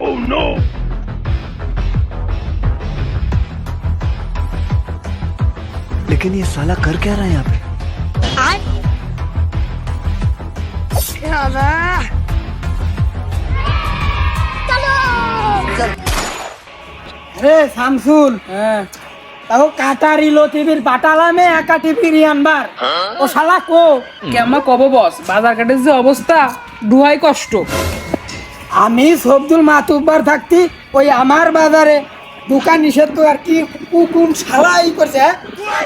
oh no! लेकिन ये साला कर क्या रहा है यहाँ पे चलो! अरे शामसुल हाँ। তাও কাটারি লতিবির বাটালামে একা টিভি রিয়ানবার ও শালা কো? কেমন কব বস? বাজার ঘাটের যে অবস্থা কষ্ট। আমি সবদুল মাতুব্বার থাকতি ওই আমার বাজারে দোকান নিষেধ তো আর কি কু- কোন শালা এই করছে হ্যাঁ?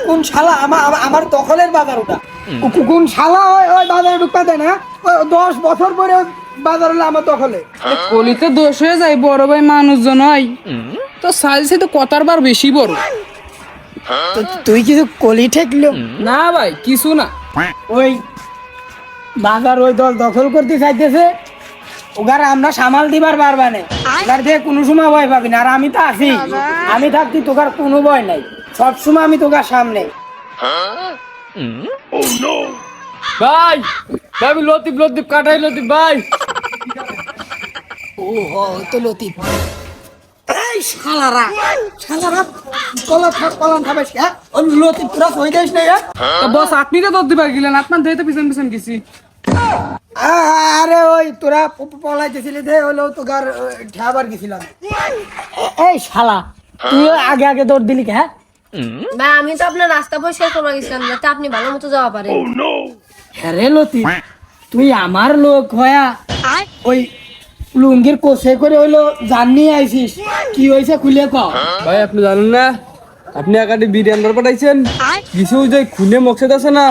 কোন শালা? আমার আমার- দখলের বাজার ওটা। কু- কোন শালা ওই ওই বাজারে ঢুকতে দেয় না দশ বছর পরে বাজার হলো আমার দখলে। কলিতে দোষ হয়ে যায় বড় ভাই মানুষজন হয়। তো সাইজে তো কতার বার বেশি বড়। তুই কিছু কলি ঠেকলো? না ভাই কিছু না। ওই বাজার ওই দল দখল করতে চাইতেছে। ওগার আমরা সামাল দিবার পারবা না। ওগার থেকে কোনো সময় ভয় পাবি না। আর আমি তো আছি। আমি থাকতি তোকার কোনো ভয় নাই। সব সময় আমি তোকার সামনে। ভাই ভাই লতিফ লতিফ কাটাই লতিফ ভাই। ও তো লতিফ। শালারা শালারা কলা থাক কলান খাবে হ্যাঁ? ওই না হ্যাঁ? তো বস আপনি তো দর দিবার গেলেন আপনার দেহে পিছন পিছন গেছি। আ- আরে ওই তোরা প- প- পলাইতেছিলি দে হলো গেছিলাম। এই শালা তুই আগে আগে দৌড় দিলি কে, হ্যাঁ? আমি তো আপনার রাস্তা পরিষ্কার করবার গেছিলাম যাতে আপনি ভালো মতো যাওয়া পারেন। হ্যাঁ রে লতিফ তুই আমার লোক হয়া ওই লুঙ্গির কোষে করে হইল জাননি আইছিস। কি হয়েছে খুলে ক ভাই আপনি জানেন না? আপনি একাটি বিরিয়ানি পাঠাইছেন। কিছু যে খুনে মকসেদ আছে না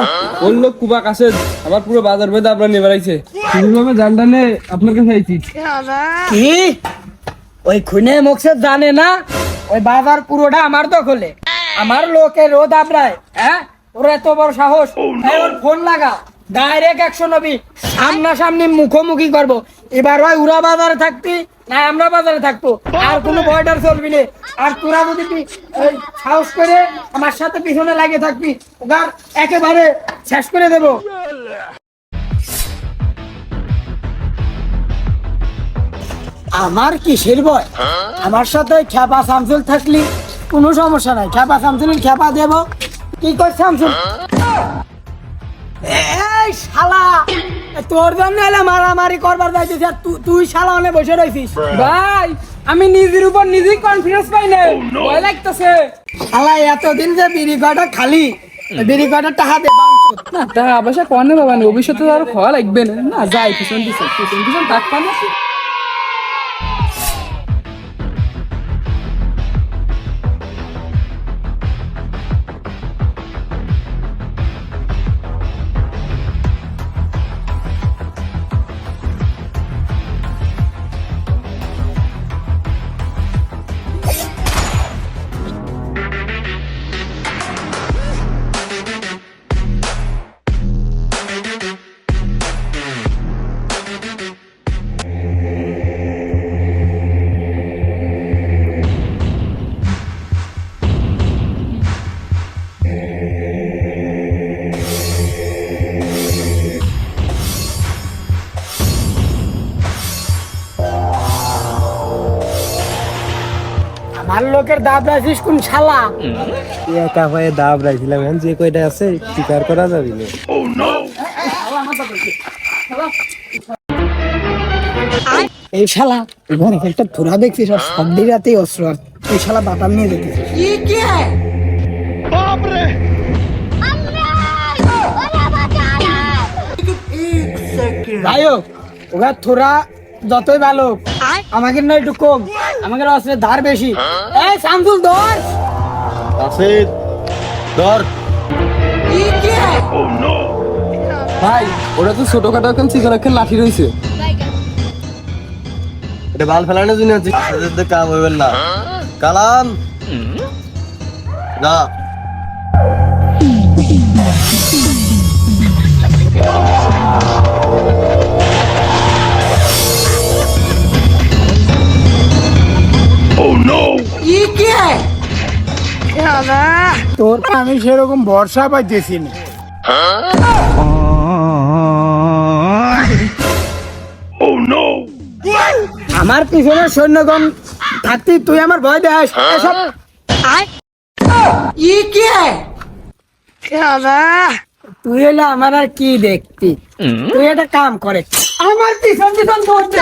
ওর লোক কুবা কাছে আবার পুরো বাজার বেদে আপনার নিয়ে বেড়াইছে। কীভাবে জানটা নে আপনার কাছে আইছি? কি? ওই খুনে মুখে জানে না? ওই বাজার পুরোটা আমার দখলে আমার লোকে রোদ আবরায় হ্যাঁ? ওর এত বড় সাহস ফোন লাগা ডাইরেক্ট একশো নবী সামনাসামনি মুখোমুখি করব। এবার ওই উড়া বাজারে থাকতি, না আমরা বাজারে থাকব। আর কোনো বয়ডার চলবি না। আর তোরা যদি সাহস করে আমার সাথে পিছনে লাগিয়ে থাকবি ওগার একেবারে শেষ করে আমার কিসের আমার সাথে খেপা শামসুল থাকলি, কোনো সমস্যা নাই। খেপা শামসুল খেপা দেব। কি কর শামসুল? এই শালা। তোর জন্য এলে মারামারি করবার যাইতেছি আর তুই শালা অনেক বসে রয়েছিস ভাই আমি নিজের উপর নিজেই কনফিডেন্স পাই না ভয় লাগতেছে। শালা এতদিন যে বিড়ি কটা খালি বিড়ি কটা টাকা দে। না তা অবশ্য কনে বাবা ভবিষ্যতে আরও খাওয়া লাগবে না। না যাই পিছন পিছন পিছন পিছন না। আমার লোকের দাব রাখিস কোন শালা? একা ভাই দাব রাখছিলাম এখন যে কয়টা আছে স্বীকার করা যাবে না। এই শালা ঘরে একটা থোড়া দেখছিস আর সব দিরাতেই অস্ত্র আর এই শালা বাতাল নিয়ে বাঁচালো ভাইও ওরা থোড়া যতই ভালো আমাকে নয় একটু কম। আমাকে অস্ত্রের ধার বেশি। এই শামসুল ধর। আছে ধর। ভাই ওটা তো ছোটখাটো এখন শিকার এখন লাঠি রয়েছে এটা বাল ফেলানোর জন্য হচ্ছে তো কাম হইবেন না। কালাম। না তোর আমি সেরকম ভরসা পাইতেছি না আমার পিছনে সৈন্যগণ থাকতি তুই আমার ভয় দেখাস। এসব ই কে? তুই এলে আমার আর কি দেখতি? তুই একটা কাম করে। আমার পিছন পিছন দৌড় দে।